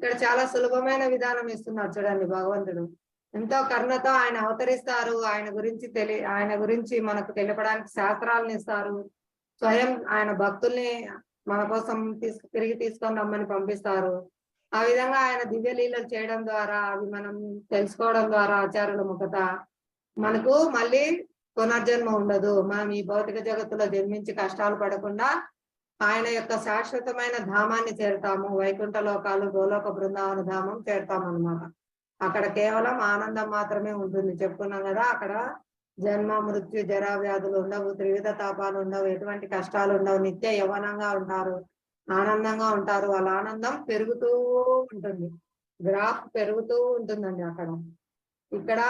ఇక్కడ చాలా సులభమైన విధానం ఇస్తున్నారు చూడండి భగవంతుడు. ఎంతో కరుణతో ఆయన అవతరిస్తారు ఆయన గురించి తెలి ఆయన గురించి మనకు తెలియపడానికి శాస్త్రాలను ఇస్తారు. స్వయం ఆయన భక్తుల్ని మన కోసం తీసుకు తిరిగి తీసుకొని రమ్మని పంపిస్తారు. ఆ విధంగా ఆయన దివ్య లీలలు చేయడం ద్వారా అవి మనం తెలుసుకోవడం ద్వారా ఆచార్యుల ముఖత మనకు మళ్ళీ పునర్జన్మ ఉండదు. మనం ఈ భౌతిక జగత్తులో జన్మించి కష్టాలు పడకుండా ఆయన యొక్క శాశ్వతమైన ధామాన్ని చేరుతాము. వైకుంఠ లోకాలు గోలోక బృందావన ధామం చేరుతాం అన్నమాట. అక్కడ కేవలం ఆనందం మాత్రమే ఉంటుంది. చెప్పుకున్నాం కదా అక్కడ జన్మ మృత్యు జరా వ్యాధులు ఉండవు త్రివిధ తాపాలు ఉండవు ఎటువంటి కష్టాలు ఉండవు. నిత్య యవనంగా ఉంటారు ఆనందంగా ఉంటారు. వాళ్ళ ఆనందం పెరుగుతూ ఉంటుంది. గ్రాఫ్ పెరుగుతూ ఉంటుందండి అక్కడ. ఇక్కడ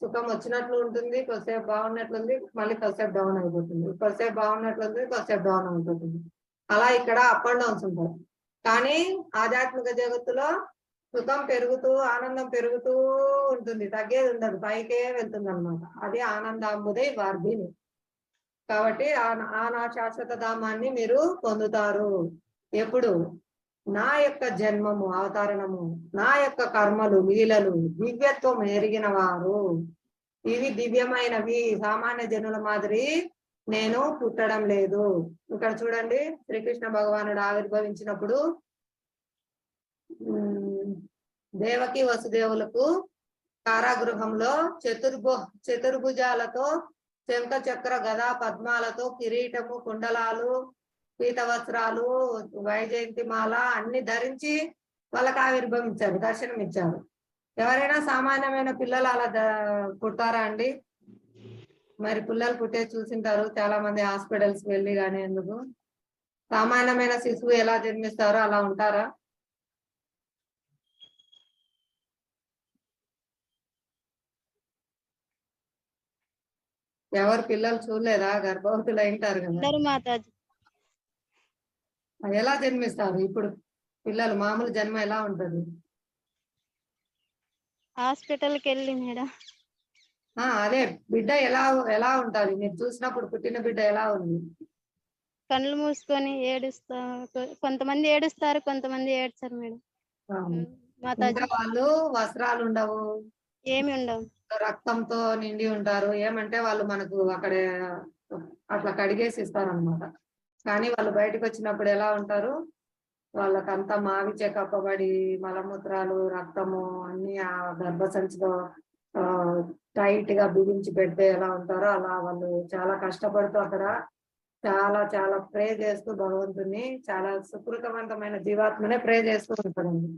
సుఖం వచ్చినట్లు ఉంటుంది కొద్దిసేపు బాగున్నట్లుంది మళ్ళీ కొద్దిసేపు డౌన్ అయిపోతుంది. కొద్దిసేపు బాగున్నట్లుంది కొద్దిసేపు డౌన్ అయిపోతుంది. అలా ఇక్కడ అప్ అండ్ డౌన్స్ ఉంటాయి కానీ ఆధ్యాత్మిక జగత్తులో సుఖం పెరుగుతూ ఆనందం పెరుగుతూ ఉంటుంది. తగ్గేది ఉండదు. పైకే వెళ్తుంది అనమాట అది ఆనందాంబుదే వార్ధిని కాబట్టి ఆ- ఆ నా శాశ్వత ధామాన్ని మీరు పొందుతారు. ఎప్పుడు? నా యొక్క జన్మము అవతరణము నా యొక్క కర్మలు లీలలు దివ్యత్వం ఎరిగిన వారు. ఇవి దివ్యమైనవి. సామాన్య జనుల మాదిరి నేను పుట్టడం లేదు. ఇక్కడ చూడండి శ్రీకృష్ణ భగవానుడు ఆవిర్భవించినప్పుడు దేవకి వసుదేవులకు కారాగృహంలో చతుర్భు చతుర్భుజాలతో శంఖ చక్ర గదా పద్మాలతో కిరీటము కుండలాలు పీత వస్త్రాలు వైజయంతి మాల అన్ని ధరించి వాళ్ళకి ఆవిర్భవించారు దర్శనం ఇచ్చారు ఎవరైనా సామాన్యమైన పిల్లలు అలా ద- పుట్టారా అండి? మరి పిల్లలు పుట్టే చూసింటారు. చాలా మంది హాస్పిటల్స్ వెళ్ళి కానీ ఎందుకు? సామాన్యమైన శిశువు ఎలా జన్మిస్తారో అలా ఉంటారా? ఎవరు పిల్లలు చూడలేదా? గర్భవతులు అయింటారు కదా. ఎలా జన్మిస్తారు? ఇప్పుడు పిల్లలు మామూలు జన్మ ఎలా ఉంటది? హాస్పిటల్కి వెళ్ళి మేడం. అదే బిడ్డ ఎలా ఎలా ఉంటది మీరు చూసినప్పుడు పుట్టిన బిడ్డ ఎలా ఉంది? కళ్ళు మూసుకొని ఏడుస్తా కొంతమంది ఏడుస్తారు కొంతమంది ఏడ్చారు మేడం. వాళ్ళు వస్త్రాలు ఉండవు. ఏమి ఉండవు. రక్తంతో నిండి ఉంటారు. ఏమంటే వాళ్ళు మనకు అక్కడ అట్లా కడిగేసి ఇస్తారు అనమాట కానీ వాళ్ళు బయటకు వచ్చినప్పుడు ఎలా ఉంటారు? వాళ్ళకంతా మావిచే కప్పబడి మలమూత్రాలు రక్తము అన్ని ఆ గర్భసంచిలో టైట్గా బిగించి పెడితే ఎలా ఉంటారో అలా వాళ్ళు చాలా కష్టపడుతూ అక్కడ చాలా చాలా ప్రే చేస్తూ భగవంతుని చాలా సుకృతవంతమైన జీవాత్మనే ప్రే చేస్తూ ఉంటారండి.